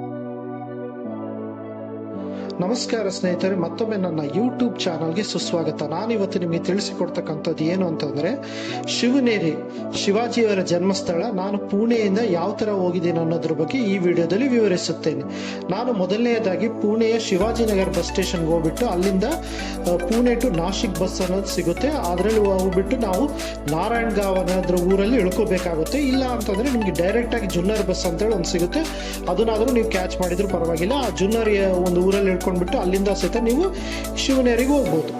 Thank you. ನಮಸ್ಕಾರ ಸ್ನೇಹಿತರೆ, ಮತ್ತೊಮ್ಮೆ ನನ್ನ ಯೂಟ್ಯೂಬ್ ಚಾನಲ್ಗೆ ಸುಸ್ವಾಗತ. ನಾನು ಇವತ್ತು ನಿಮಗೆ ತಿಳಿಸಿಕೊಡ್ತಕ್ಕಂಥದ್ದು ಏನು ಅಂತಂದ್ರೆ, ಶಿವನೇರಿ ಶಿವಾಜಿಯವರ ಜನ್ಮಸ್ಥಳ, ನಾನು ಪುಣೆಯಿಂದ ಯಾವ ತರ ಹೋಗಿದ್ದೀನಿ ಅನ್ನೋದ್ರ ಬಗ್ಗೆ ಈ ವಿಡಿಯೋದಲ್ಲಿ ವಿವರಿಸುತ್ತೇನೆ. ನಾನು ಮೊದಲನೆಯದಾಗಿ ಪುಣೆಯ ಶಿವಾಜಿನಗರ್ ಬಸ್ ಸ್ಟೇಷನ್ಗೆ ಹೋಗ್ಬಿಟ್ಟು, ಅಲ್ಲಿಂದ ಪುಣೆ ಟು ನಾಶಿಕ್ ಬಸ್ ಅನ್ನೋದು ಸಿಗುತ್ತೆ. ಅದರಲ್ಲಿ ಹೋಗ್ಬಿಟ್ಟು ನಾವು ನಾರಾಯಣಗಾಂವ್ ಅನ್ನೋದ್ರ ಊರಲ್ಲಿ ಇಳ್ಕೋಬೇಕಾಗುತ್ತೆ. ಇಲ್ಲ ಅಂತಂದ್ರೆ ನಿಮಗೆ ಡೈರೆಕ್ಟ್ ಆಗಿ ಜುನ್ನರ್ ಬಸ್ ಅಂತೇಳಿ ಒಂದು ಸಿಗುತ್ತೆ. ಅದನ್ನಾದರೂ ನೀವು ಕ್ಯಾಚ್ ಮಾಡಿದ್ರು ಪರವಾಗಿಲ್ಲ. ಆ ಜುನ್ನರ್ ಒಂದು ಊರಲ್ಲಿ ಇಳ್ಕೊಂಡ್ಬಿಟ್ಟು ಅಲ್ಲಿಂದ ಸಹಿತ ನೀವು ಶಿವನೇರಿಗೆ ಹೋಗ್ಬೋದು.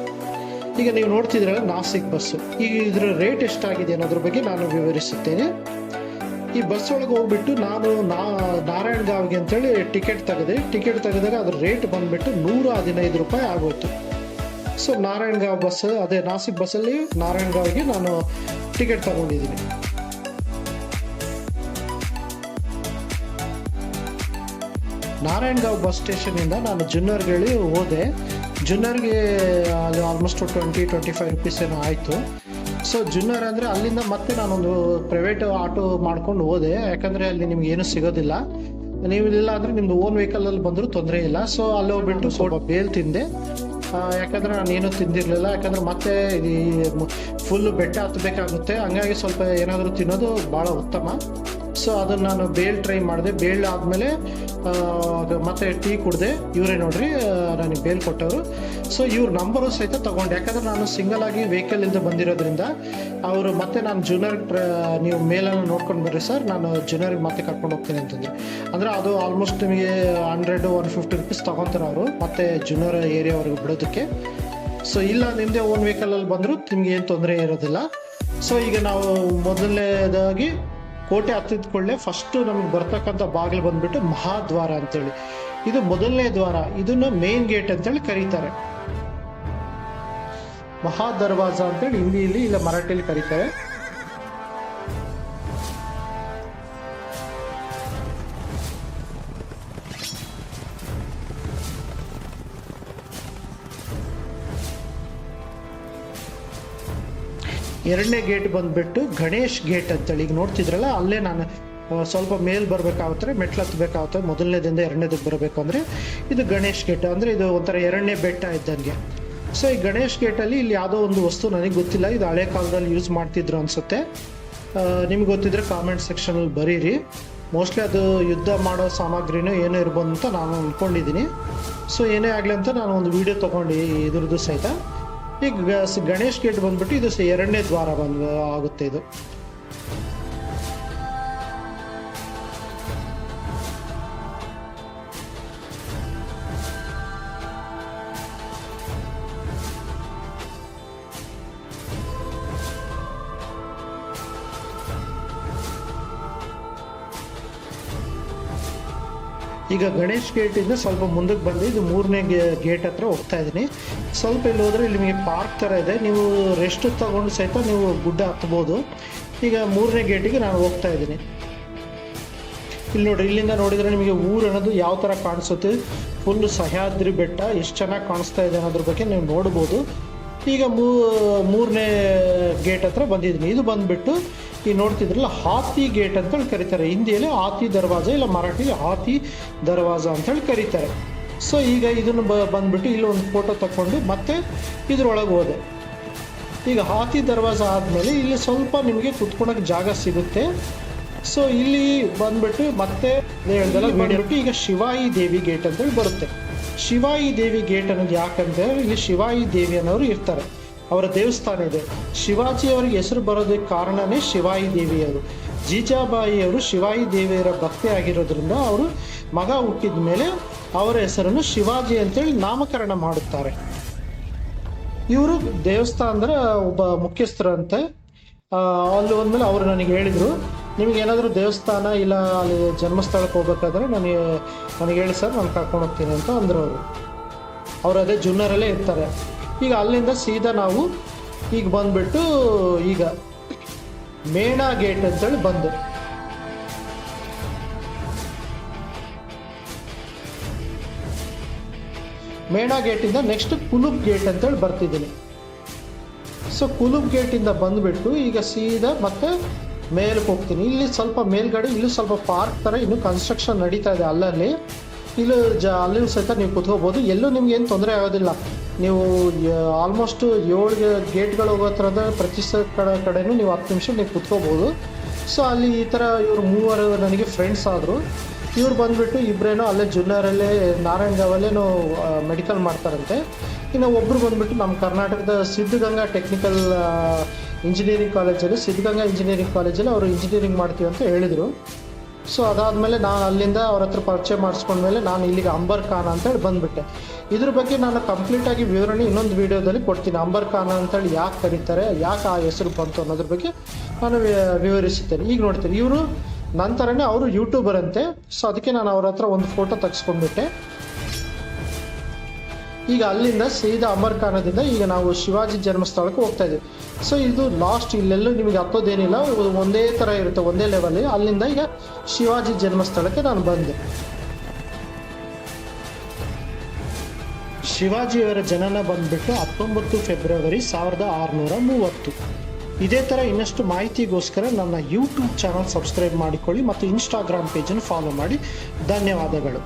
ಈಗ ನೀವು ನೋಡ್ತಿದ್ರೆ ನಾಸಿಕ್ ಬಸ್ಸು ಈಗ ಇದರ ರೇಟ್ ಎಷ್ಟಾಗಿದೆ ಅನ್ನೋದ್ರ ಬಗ್ಗೆ ನಾನು ವಿವರಿಸುತ್ತೇನೆ. ಈ ಬಸ್ ಒಳಗೆ ಹೋಗ್ಬಿಟ್ಟು ನಾನು ನಾ ನಾರಾಯಣಗಾವ್ಗೆ ಅಂತೇಳಿ ಟಿಕೆಟ್ ತೆಗೆದೆ. ಟಿಕೆಟ್ ತೆಗೆದಾಗ ಅದ್ರ ರೇಟ್ ಬಂದ್ಬಿಟ್ಟು ನೂರ ಹದಿನೈದು ರೂಪಾಯಿ ಆಗೋಯ್ತು. ಸೊ ನಾರಾಯಣಗಾವ್ ಬಸ್ ಅದೇ ನಾಸಿಕ್ ಬಸ್ಸಲ್ಲಿ ನಾರಾಯಣಗಾವ್ಗೆ ನಾನು ಟಿಕೆಟ್ ತಗೊಂಡಿದ್ದೀನಿ. ನಾರಾಯಣಗಾಂವ್ ಬಸ್ ಸ್ಟೇಷನಿಂದ ನಾನು ಜುನ್ನರ್ಗೆ ಹೇಳಿ ಹೋದೆ. ಜುನ್ನರ್ಗೆ ಅದು almost twenty twenty five rupees ಏನೋ ಆಯಿತು. ಸೊ ಜುನ್ನರ್ ಅಂದರೆ ಅಲ್ಲಿಂದ ಮತ್ತೆ ನಾನೊಂದು ಪ್ರೈವೇಟ್ ಆಟೋ ಮಾಡ್ಕೊಂಡು ಹೋದೆ. ಯಾಕಂದರೆ ಅಲ್ಲಿ ನಿಮ್ಗೆ ಏನು ಸಿಗೋದಿಲ್ಲ. ನೀವು ಇಲ್ಲ ಅಂದರೆ ನಿಮ್ಮದು ಓನ್ ವೆಹಿಕಲಲ್ಲಿ ಬಂದರೂ ತೊಂದರೆ ಇಲ್ಲ. ಸೊ ಅಲ್ಲಿ ಹೋಗ್ಬಿಟ್ಟು ಸ್ವಲ್ಪ ಬೇಲ್ ತಿಂದೆ. ಯಾಕಂದರೆ ನಾನು ಏನೂ ತಿಂದಿರಲಿಲ್ಲ. ಯಾಕಂದರೆ ಮತ್ತೆ ಫುಲ್ ಬೆಟ್ಟ ಹತ್ತಬೇಕಾಗುತ್ತೆ ಹಂಗಾಗಿ ಸ್ವಲ್ಪ ಏನಾದರೂ ತಿನ್ನೋದು ಭಾಳ ಉತ್ತಮ. ಸೊ ಅದನ್ನು ನಾನು ಬೇಲ್ ಟ್ರೈ ಮಾಡಿದೆ. ಬೇಲ್ ಆದಮೇಲೆ ಮತ್ತೆ ಟೀ ಕುಡಿದೆ. ಇವರೇ ನೋಡ್ರಿ ನನಗೆ ಬೇಲ್ ಕೊಟ್ಟವರು. ಸೊ ಇವ್ರ ನಂಬರು ಸಹಿತ ತಗೊಂಡೆ. ಯಾಕಂದ್ರೆ ನಾನು ಸಿಂಗಲ್ ಆಗಿ ವೆಹಿಕಲ್ ಇಂದ ಬಂದಿರೋದ್ರಿಂದ ಅವರು ಮತ್ತೆ ನಾನು ಜೂನಿಯರ್ ನೀವು ಮೇಲನ್ನು ನೋಡ್ಕೊಂಡು ಬರ್ರಿ ಸರ್ ನಾನು ಜೂನಿಯರ್ಗೆ ಮತ್ತೆ ಕರ್ಕೊಂಡು ಹೋಗ್ತೀನಿ ಅಂತಂದ್ರೆ ಅಂದ್ರೆ ಅದು ಆಲ್ಮೋಸ್ಟ್ ನಿಮಗೆ ಹಂಡ್ರೆಡ್ ಒನ್ ಫಿಫ್ಟಿ ರುಪೀಸ್ ತಗೊಂತಾರೆ ಅವರು. ಮತ್ತೆ ಜೂನಿಯರ್ ಏರಿಯಾವರೆಗೆ ಬಿಡೋದಕ್ಕೆ. ಸೊ ಇಲ್ಲ ನಿಮ್ಮದೇ ಓನ್ ವೆಹಿಕಲಲ್ಲಿ ಬಂದರೂ, ನಿಮ್ಗೆ ಏನು ತೊಂದರೆ ಇರೋದಿಲ್ಲ. ಸೊ ಈಗ ನಾವು ಮೊದಲನೇದಾಗಿ ಕೋಟೆ ಹತ್ತಿದ ಕೂಡಲೇ ಫಸ್ಟ್ ನಮಗೆ ಬರ್ತಕ್ಕಂಥ ಬಾಗಿಲು ಬಂದ್ಬಿಟ್ಟು ಮಹಾದ್ವಾರ ಅಂತೇಳಿ. ಇದು ಮೊದಲನೇ ದ್ವಾರ. ಇದನ್ನ ಮೇನ್ ಗೇಟ್ ಅಂತೇಳಿ ಕರೀತಾರೆ. ಮಹಾ ದರ್ವಾಜ ಅಂತೇಳಿ ಹಿಂದಿಯಲ್ಲಿ ಇಲ್ಲ ಮರಾಠಿಯಲ್ಲಿ ಕರೀತಾರೆ. ಎರಡನೇ ಗೇಟ್ ಬಂದ್ಬಿಟ್ಟು ಗಣೇಶ್ ಗೇಟ್ ಅಂತೇಳಿ ಈಗ ನೋಡ್ತಿದ್ರಲ್ಲ, ಅಲ್ಲೇ ನಾನು ಸ್ವಲ್ಪ ಮೇಲ್ ಬರ್ಬೇಕಾಗುತ್ತೆ, ಮೆಟ್ಲು ಹತ್ಬೇಕಾಗುತ್ತೆ, ಮೊದಲನೇದಿಂದ ಎರಡನೇದಕ್ಕೆ ಬರಬೇಕು ಅಂದರೆ ಇದು ಗಣೇಶ್ ಗೇಟ್ ಅಂದರೆ ಇದು ಒಂಥರ ಎರಡನೇ ಬೆಟ್ಟ ಇದ್ದಂಗೆ. ಸೊ ಈ ಗಣೇಶ್ ಗೇಟಲ್ಲಿ ಇಲ್ಲಿ ಯಾವುದೋ ಒಂದು ವಸ್ತು ನನಗೆ ಗೊತ್ತಿಲ್ಲ, ಇದು ಹಳೆ ಕಾಲದಲ್ಲಿ ಯೂಸ್ ಮಾಡ್ತಿದ್ರು ಅನ್ಸುತ್ತೆ. ನಿಮ್ಗೆ ಗೊತ್ತಿದ್ರೆ ಕಾಮೆಂಟ್ ಸೆಕ್ಷನಲ್ಲಿ ಬರೀರಿ. ಮೋಸ್ಟ್ಲಿ ಅದು ಯುದ್ಧ ಮಾಡೋ ಸಾಮಗ್ರಿನೂ ಏನೋ ಇರ್ಬೋದು ಅಂತ ನಾನು ಅಂದ್ಕೊಂಡಿದ್ದೀನಿ ಸೊ ಏನೇ ಆಗಲಿ ಅಂತ ನಾನು ಒಂದು ವಿಡಿಯೋ ತೊಗೊಂಡು ಇದ್ರದ್ದು ಸಹಿತ. ಈಗ ಗಣೇಶ್ ಗೇಟ್ ಬಂದ್ಬಿಟ್ಟು ಇದು ಎರಡನೇ ದ್ವಾರ ಬಂದ ಆಗುತ್ತೆ ಇದು. ಈಗ ಗಣೇಶ್ ಗೇಟ್ ಇಂದ ಸ್ವಲ್ಪ ಮುಂದಕ್ಕೆ ಬಂದು ಇದು ಮೂರನೇ ಗೇಟ್ ಹತ್ರ ಹೋಗ್ತಾ ಇದ್ದೀನಿ. ಸ್ವಲ್ಪ ಇಲ್ಲಿ ಹೋದ್ರೆ ಇಲ್ಲಿ ನಿಮಗೆ ಪಾರ್ಕ್ ಥರ ಇದೆ. ನೀವು ರೆಸ್ಟ್ ತಗೊಂಡು ಸಹಿತ ನೀವು ಗುಡ್ಡ ಹತ್ಬೋದು. ಈಗ ಮೂರನೇ ಗೇಟಿಗೆ ನಾನು ಹೋಗ್ತಾ ಇದ್ದೀನಿ. ಇಲ್ಲಿ ನೋಡ್ರಿ ಇಲ್ಲಿಂದ ನೋಡಿದ್ರೆ ನಿಮಗೆ ಊರು ಅನ್ನೋದು ಯಾವ ಥರ ಕಾಣಿಸುತ್ತೆ. ಫುಲ್ ಸಹ್ಯಾದ್ರಿ ಬೆಟ್ಟ. ಎಷ್ಟು ಚೆನ್ನಾಗಿ ಕಾಣಿಸ್ತಾ ಇದೆ ಅನ್ನೋದ್ರ ಬಗ್ಗೆ ನೀವು ನೋಡ್ಬೋದು. ಈಗ ಮೂರನೇ ಗೇಟ್ ಹತ್ರ ಬಂದಿದ್ದೀನಿ. ಇದು ಬಂದ್ಬಿಟ್ಟು ಈಗ ನೋಡ್ತಿದ್ರಲ್ಲ ಹಾತಿ ಗೇಟ್ ಅಂತೇಳಿ ಕರೀತಾರೆ. ಹಿಂದಿಯಲ್ಲಿ ಹಾತಿ ದರ್ವಾಜ ಇಲ್ಲ ಮರಾಠಿಲಿ ಹಾತಿ ದರ್ವಾಜ ಅಂತೇಳಿ ಕರೀತಾರೆ. ಸೊ ಈಗ ಇದನ್ನು ಬ ಬಂದ್ಬಿಟ್ಟು ಇಲ್ಲಿ ಒಂದು ಫೋಟೋ ತಗೊಂಡು ಮತ್ತೆ ಇದ್ರೊಳಗೆ ಹೋದೆ. ಈಗ ಹಾತಿ ದರ್ವಾಜ ಆದಮೇಲೆ ಇಲ್ಲಿ ಸ್ವಲ್ಪ ನಿಮಗೆ ಕುತ್ಕೊಳಕ್ಕೆ ಜಾಗ ಸಿಗುತ್ತೆ. ಸೊ ಇಲ್ಲಿ ಬಂದ್ಬಿಟ್ಟು ಮತ್ತೆ ಹೇಳ್ದಲ್ಲ ಈಗ ಶಿವಾಯಿ ದೇವಿ ಗೇಟ್ ಅಂತೇಳಿ ಬರುತ್ತೆ. ಶಿವಾಯಿ ದೇವಿ ಗೇಟ್ ಅನ್ನೋದು ಯಾಕಂದ್ರೆ ಇಲ್ಲಿ ಶಿವಾಯಿ ದೇವಿ ಅನ್ನೋರು ಇರ್ತಾರೆ. ಅವರ ದೇವಸ್ಥಾನ ಇದೆ. ಶಿವಾಜಿ ಅವರಿಗೆ ಹೆಸರು ಬರೋದಕ್ಕೆ ಕಾರಣನೇ ಶಿವಾಯಿ ದೇವಿಯವರು. ಜೀಜಾಬಾಯಿಯವರು ಶಿವಾಯಿ ದೇವಿಯರ ಭಕ್ತಿ ಆಗಿರೋದ್ರಿಂದ ಅವರು ಮಗ ಹುಟ್ಟಿದ ಮೇಲೆ ಅವರ ಹೆಸರನ್ನು ಶಿವಾಜಿ ಅಂತೇಳಿ ನಾಮಕರಣ ಮಾಡುತ್ತಾರೆ. ಇವರು ದೇವಸ್ಥಾನದ ಒಬ್ಬ ಮುಖ್ಯಸ್ಥರಂತೆ. ಅಲ್ಲಿ ಹೋದ್ಮೇಲೆ ಅವರು ನನಗೆ ಹೇಳಿದರು ನಿಮ್ಗೆ ಏನಾದರೂ ದೇವಸ್ಥಾನ ಇಲ್ಲ, ಅಲ್ಲಿ ಜನ್ಮಸ್ಥಳಕ್ಕೆ ಹೋಗ್ಬೇಕಾದ್ರೆ ನನಗೆ ನನಗೆ ಹೇಳಿ ಸರ್, ನಾನು ಕರ್ಕೊಂಡು ಹೋಗ್ತೀನಿ ಅಂತ ಅಂದರು ಅವರು. ಅವ್ರು ಅದೇ ಜುನ್ನರಲ್ಲೇ ಇರ್ತಾರೆ. ಈಗ ಅಲ್ಲಿಂದ ಸೀದಾ ನಾವು ಈಗ ಬಂದ್ಬಿಟ್ಟು ಈಗ ಮೇಣಾ ಗೇಟ್ ಅಂತೇಳಿ ಬಂದು. ಮೇಣಾ ಗೇಟಿಂದ ನೆಕ್ಸ್ಟ್ ಕುಲುಬ್ ಗೇಟ್ ಅಂತೇಳಿ ಬರ್ತಿದ್ದೀನಿ. ಸೊ ಕುಲುಪ್ ಗೇಟಿಂದ ಬಂದುಬಿಟ್ಟು ಈಗ ಸೀದಾ ಮತ್ತೆ ಮೇಲಕ್ಕೆ ಹೋಗ್ತೀನಿ. ಇಲ್ಲಿ ಸ್ವಲ್ಪ ಮೇಲ್ಗಡೆ, ಇಲ್ಲಿ ಸ್ವಲ್ಪ ಪಾರ್ಕ್ ಥರ ಇನ್ನು ಕನ್ಸ್ಟ್ರಕ್ಷನ್ ನಡೀತಾ ಇದೆ ಅಲ್ಲಲ್ಲಿ. ಇಲ್ಲೂ ಜ ಅಲ್ಲಿ ಸಹಿತ ನೀವು ಕುತ್ಕೋಬೋದು. ಎಲ್ಲೂ ನಿಮ್ಗೆ ಏನು ತೊಂದರೆ ಆಗೋದಿಲ್ಲ. ನೀವು ಆಲ್ಮೋಸ್ಟ್ ಏಳು ಗೇಟ್ಗಳು ಹೋಗೋ ಥರದ ಪ್ರತಿ ಕಡೆ, ಕಡೆನೂ ನೀವು ಹತ್ತು ನಿಮಿಷ ನೀವು ಕುತ್ಕೋಬೋದು. ಸೊ ಅಲ್ಲಿ ಈ ಥರ ಇವರು ಮೂವರು ನನಗೆ ಫ್ರೆಂಡ್ಸ್ ಆದರು. ಇವ್ರು ಬಂದುಬಿಟ್ಟು ಇಬ್ಬರೇನೋ ಅಲ್ಲೇ ಜುಲ್ಲಾರಲ್ಲೇ ನಾರಾಯಣ ಗಾವಲ್ಲೇನೋ ಮೆಡಿಕಲ್ ಮಾಡ್ತಾರಂತೆ. ಇನ್ನು ಒಬ್ಬರು ಬಂದುಬಿಟ್ಟು ನಮ್ಮ ಕರ್ನಾಟಕದ ಸಿದ್ಧಗಂಗಾ ಟೆಕ್ನಿಕಲ್ ಇಂಜಿನಿಯರಿಂಗ್ ಕಾಲೇಜಲ್ಲಿ ಸಿದ್ಧಗಂಗಾ ಇಂಜಿನಿಯರಿಂಗ್ ಕಾಲೇಜಲ್ಲಿ ಅವರು ಇಂಜಿನಿಯರಿಂಗ್ ಮಾಡ್ತೀವಿ ಅಂತ ಹೇಳಿದರು. ಸೊ ಅದಾದಮೇಲೆ ನಾನು ಅಲ್ಲಿಂದ ಅವ್ರ ಹತ್ರ ಪರಿಚಯ ಮಾಡಿಸ್ಕೊಂಡ್ಮೇಲೆ ನಾನು ಇಲ್ಲಿಗೆ ಅಂಬರ್ ಖಾನ್ ಅಂತೇಳಿ ಬಂದುಬಿಟ್ಟೆ. ಇದ್ರ ಬಗ್ಗೆ ನಾನು ಕಂಪ್ಲೀಟಾಗಿ ವಿವರಣೆ ಇನ್ನೊಂದು ವೀಡಿಯೋದಲ್ಲಿ ಕೊಡ್ತೀನಿ. ಅಂಬರ್ ಖಾನ್ ಅಂತೇಳಿ ಯಾಕೆ ಕರೀತಾರೆ, ಯಾಕೆ ಆ ಹೆಸರು ಬಂತು ಅನ್ನೋದ್ರ ಬಗ್ಗೆ ನಾನು ವಿವರಿಸುತ್ತೇನೆ. ಈಗ ನೋಡ್ತೀನಿ, ಇವರು ನಂತರನೇ ಅವರು ಯೂಟ್ಯೂಬರ್ ಅಂತೆ. ಸೊ ಅದಕ್ಕೆ ನಾನು ಅವ್ರ ಹತ್ರ ಒಂದು ಫೋಟೋ ತೆಗೆಸ್ಕೊಂಡ್ಬಿಟ್ಟೆ. ಈಗ ಅಲ್ಲಿಂದ ಸೀದಾ ಅಮರ್ಖಾನದಿಂದ ಈಗ ನಾವು ಶಿವಾಜಿ ಜನ್ಮಸ್ಥಳಕ್ಕೆ ಹೋಗ್ತಾ ಇದ್ದೀವಿ. ಸೊ ಇದು ಲಾಸ್ಟ್ ಇಲ್ಲೆಲ್ಲೂ ನಿಮಗೆ ಹತ್ತೋದೇನಿಲ್ಲ ಒಂದೇ ಥರ ಇರುತ್ತೆ, ಒಂದೇ ಲೆವೆಲ್ ಅಲ್ಲಿಂದ ಈಗ ಶಿವಾಜಿ ಜನ್ಮಸ್ಥಳಕ್ಕೆ ನಾನು ಬಂದೆ. ಶಿವಾಜಿಯವರ ಜನನ ಬಂದ್ಬಿಟ್ಟು ಹತ್ತೊಂಬತ್ತು ಫೆಬ್ರವರಿ ಸಾವಿರದ ಆರುನೂರ ಮೂವತ್ತು. ಇದೇ ಥರ ಇನ್ನಷ್ಟು ಮಾಹಿತಿಗೋಸ್ಕರ ನನ್ನ ಯೂಟ್ಯೂಬ್ ಚಾನಲ್ ಸಬ್ಸ್ಕ್ರೈಬ್ ಮಾಡಿಕೊಳ್ಳಿ ಮತ್ತು ಇನ್ಸ್ಟಾಗ್ರಾಮ್ ಪೇಜನ್ನು ಫಾಲೋ ಮಾಡಿ. ಧನ್ಯವಾದಗಳು.